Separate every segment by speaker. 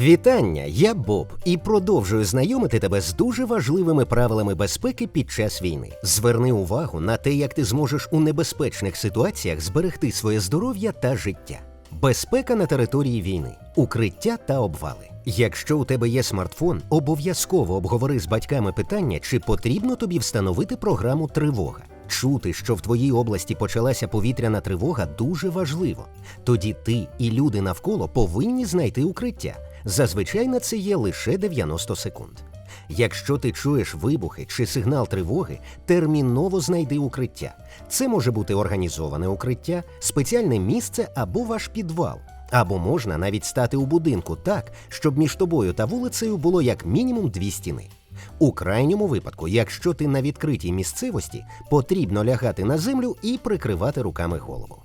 Speaker 1: Вітання, я Боб і продовжую знайомити тебе з дуже важливими правилами безпеки під час війни. Зверни увагу на те, як ти зможеш у небезпечних ситуаціях зберегти своє здоров'я та життя. Безпека на території війни, укриття та обвали. Якщо у тебе є смартфон, обов'язково обговори з батьками питання, чи потрібно тобі встановити програму тривога. Чути, що в твоїй області почалася повітряна тривога, дуже важливо. Тоді ти і люди навколо повинні знайти укриття. Зазвичай на це є лише 90 секунд. Якщо ти чуєш вибухи чи сигнал тривоги, терміново знайди укриття. Це може бути організоване укриття, спеціальне місце або ваш підвал. Або можна навіть стати у будинку так, щоб між тобою та вулицею було як мінімум дві стіни. У крайньому випадку, якщо ти на відкритій місцевості, потрібно лягати на землю і прикривати руками голову.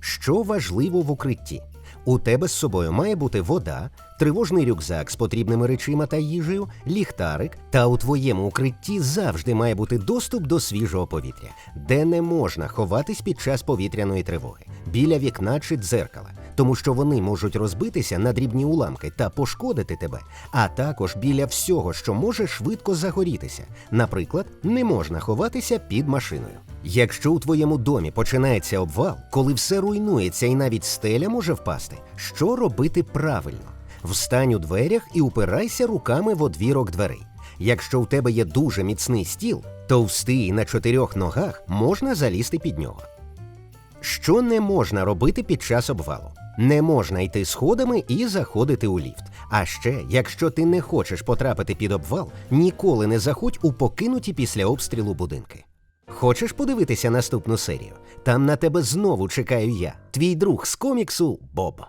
Speaker 1: Що важливо в укритті? У тебе з собою має бути вода, тривожний рюкзак з потрібними речима та їжею, ліхтарик, та у твоєму укритті завжди має бути доступ до свіжого повітря, де не можна ховатись під час повітряної тривоги, біля вікна чи дзеркала, тому що вони можуть розбитися на дрібні уламки та пошкодити тебе, а також біля всього, що може швидко загорітися. Наприклад, не можна ховатися під машиною. Якщо у твоєму домі починається обвал, коли все руйнується і навіть стеля може впасти, що робити правильно? Встань у дверях і упирайся руками в одвірок дверей. Якщо у тебе є дуже міцний стіл, товстий на чотирьох ногах можна залізти під нього. Що не можна робити під час обвалу? Не можна йти сходами і заходити у ліфт. А ще, якщо ти не хочеш потрапити під обвал, ніколи не заходь у покинуті після обстрілу будинки. Хочеш подивитися наступну серію? Там на тебе знову чекаю я, твій друг з коміксу Боб.